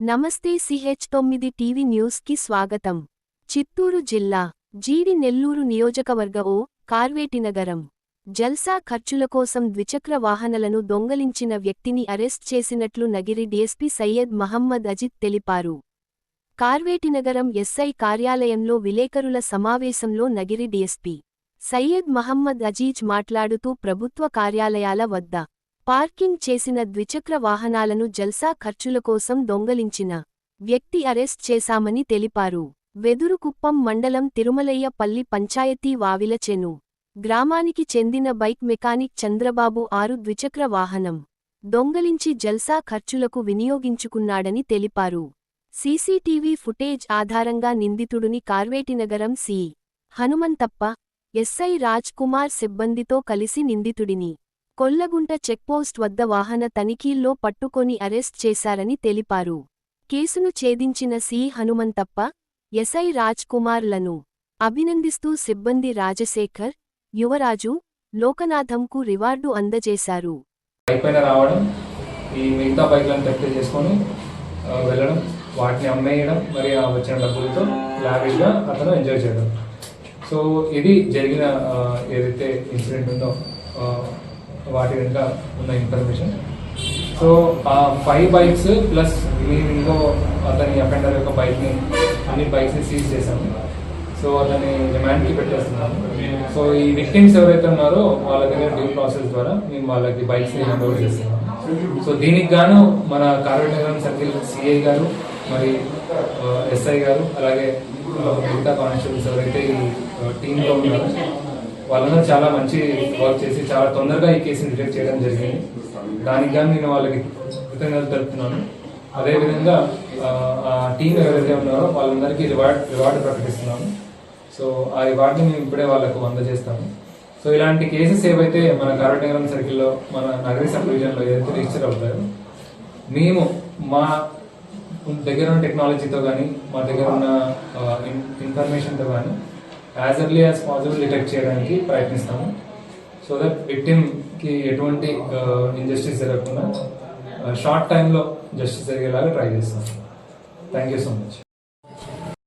నమస్తే సిహెచ్ తొమ్మిది టీవీ న్యూస్కి స్వాగతం. చిత్తూరు జిల్లా జీడి నెల్లూరు నియోజకవర్గ ఓ కార్వేటినగరం జల్సా ఖర్చుల కోసం ద్విచక్ర వాహనాలను దొంగలించిన వ్యక్తిని అరెస్ట్ చేసినట్లు నగిరి డీఎస్పీ సయ్యద్ మహమ్మద్ అజిత్ తెలిపారు. కార్వేటినగరం ఎస్ఐ కార్యాలయంలో విలేకరుల సమావేశంలో నగిరి డీఎస్పీ సయ్యద్ మహమ్మద్ అజీజ్ మాట్లాడుతూ ప్రభుత్వ కార్యాలయాల వద్ద పార్కింగ్ చేసిన ద్విచక్ర వాహనాలను జల్సా ఖర్చుల కోసం దొంగలించిన వ్యక్తి అరెస్ట్ చేశామని తెలిపారు. వెదురుకుప్పం మండలం తిరుమలయ్యపల్లి పంచాయతీ వావిలచెను గ్రామానికి చెందిన బైక్ మెకానిక్ చంద్రబాబు ఆరు ద్విచక్ర వాహనం దొంగలించి జల్సా ఖర్చులకు వినియోగించుకున్నాడని తెలిపారు. సీసీటీవీ ఫుటేజ్ ఆధారంగా నిందితుడిని కార్వేటినగరం సి. హనుమంతప్ప ఎస్ఐ రాజ్ కుమార్ సిబ్బందితో కలిసి నిందితుడిని కొల్లగుంట చెక్పోస్ట్ వద్ద వాహన తనిఖీల్లో పట్టుకొని అరెస్ట్ చేశారని తెలిపారు. కేసును ఛేదించిన సి. హనుమంతప్ప ఎస్ఐ రాజ్ కుమార్లను అభినందిస్తూ సిబ్బంది రాజశేఖర్ యువరాజు లోకనాథంకు రివార్డు అందజేశారు. రావడం ఈ మిగతా బైక్లను టెస్ట్ చేసుకొని వెళ్ళడం వాటిని అమ్మేయడం మరి ఆ వచ్చిన డబ్బులతో లావిష్గా అతను ఎంజాయ్ చేయడం. సో ఇది జరిగిన ఏదైతే ఇన్సిడెంట్ ఉందో వాటి వెనుక ఉన్న ఇన్ఫర్మేషన్ సో ఆ ఫైవ్ బైక్స్ ప్లస్ ఇంకో అతని అఫెండర్ యొక్క బైక్ని అన్ని బైక్స్ని సీజ్ చేశాము. సో అతని రిమాండ్కి పెట్టేస్తున్నాము. సో ఈ విక్టిమ్స్ ఎవరైతే ఉన్నారో వాళ్ళ దగ్గర డ్యూ ప్రాసెస్ ద్వారా మేము వాళ్ళకి బైక్స్ని హ్యాండ్ ఓవర్ చేస్తున్నాము. సో దీనికి గాను మన కార్వెట్ నగరం సర్కిల్ సిఐ గారు మరి ఎస్ఐ గారు అలాగే మిగతా కానిస్టేబుల్స్ ఎవరైతే ఈ టీంలో ఉన్నారో వాళ్ళందరూ చాలా మంచి వర్క్ చేసి చాలా తొందరగా ఈ కేసుని డిటెక్ట్ చేయడం జరిగింది. దానికి కానీ నేను వాళ్ళకి కృతజ్ఞతలు తెలుపుతున్నాను. అదేవిధంగా ఆ, టీం ఎవరైతే ఉన్నారో వాళ్ళందరికీ రివార్డ్ రివార్డు ప్రకటిస్తున్నాము సో ఆ రివార్డ్ని మేము ఇప్పుడే వాళ్ళకు అందజేస్తాము. సో ఇలాంటి కేసెస్ ఏవైతే మన కరటనగరం సర్కిల్లో మన నగరి సబ్ డివిజన్లో ఏదైతే రిజిస్టర్ అవుతాయో మేము మా దగ్గర ఉన్న టెక్నాలజీతో కానీ మా దగ్గర ఉన్న ఇన్ఫర్మేషన్తో కానీ as early as possible detect చేయడానికి ప్రయత్నిస్తాము. సో దట్ విక్టిమ్కి ఎటువంటి uh, ఇంజస్టిస్ జరగకుండా షార్ట్ టైంలో జస్టిస్ జరిగేలాగా ట్రై చేస్తాం థ్యాంక్ యూ సో మచ్